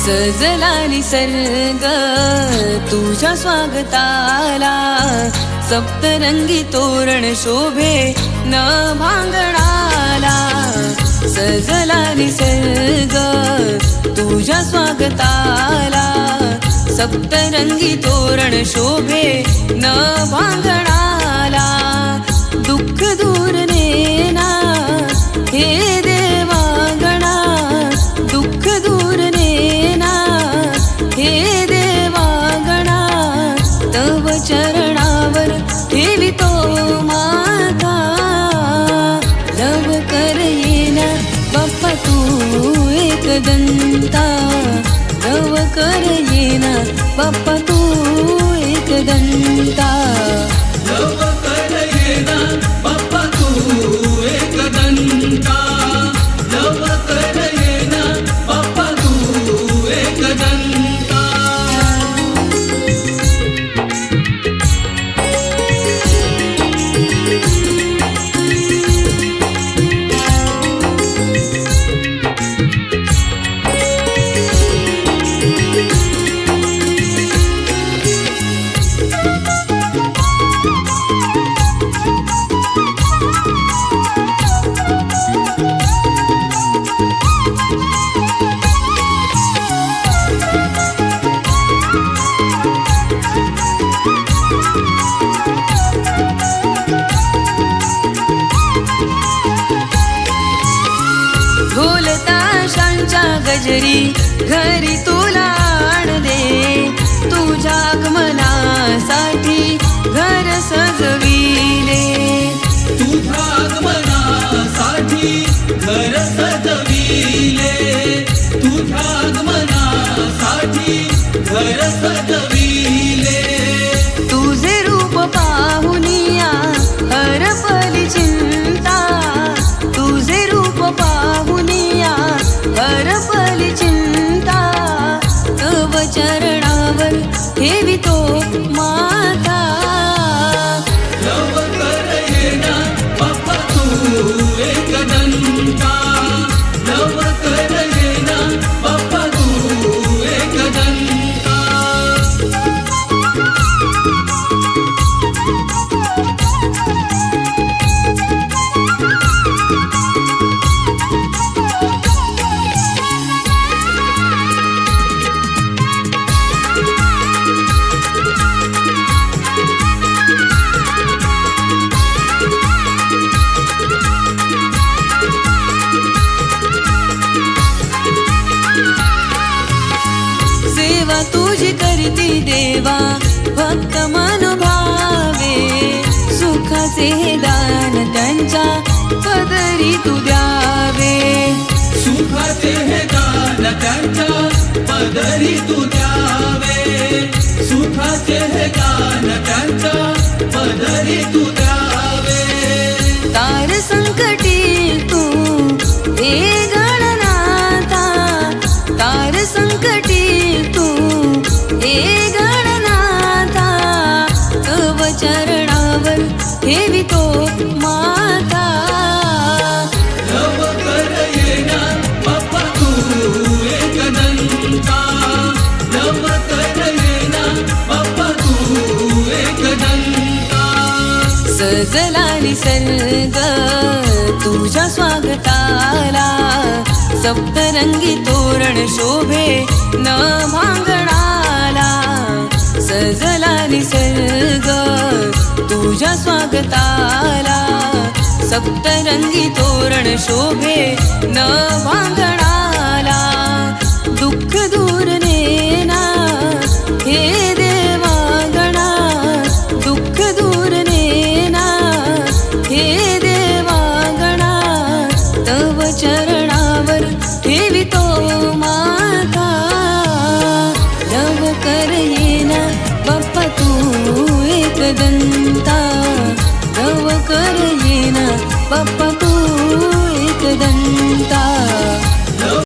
सजला निसर्ग तुझ्या स्वागताला सप्तरंगी तोरण शोभे न भांगणाला. सजला निसर्ग तुझ्या स्वागताला सप्तरंगी तोरण शोभे न भांगणाला. एक दंता लव कर येना बाप्पा तू एक दंता ताशांच्या घरी तुला आणले तुझ्या आगमनासाठी घर सजविले. तुझ्या आगमनासाठी घर सजविले. तुझ्या आगमनासाठी घर सज ki भक्ती देवा भक्त मनोभावे सुखाचे दान त्यांच्या पदरी तू द्यावे. सुखाचे दान त्यांच्या पदरी तू सजला निसर्ग तुझ्या स्वागताला सप्तरंगी तोरण शोभे न भांगणाला सजला निसर्ग तुझ्या स्वागताला सप्तरंगी तोरण शोभे न भांगणा लव येना बाप्पा तू एक दंता. लव कर येना बाप्पा तू एक दंता.